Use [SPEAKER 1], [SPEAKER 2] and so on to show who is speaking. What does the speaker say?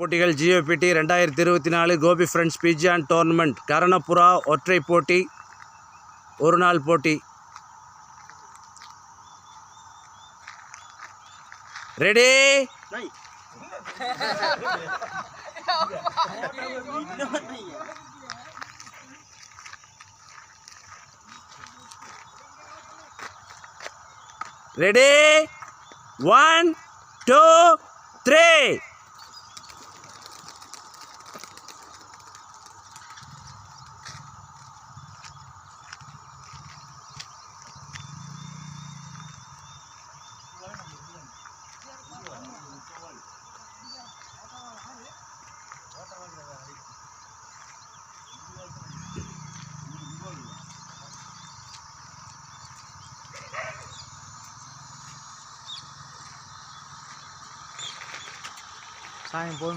[SPEAKER 1] போட்டிகள் ஜியோபிடி ரெண்டாயிரத்தி இருபத்தி நாலு கோபி ஃப்ரெண்ட்ஸ் பிஜியான் டோர்னமெண்ட். கரணப்புறா ஒற்றை போட்டி ஒரு நாள் போட்டி. Ready? Ready? One two three.
[SPEAKER 2] 三点半吧。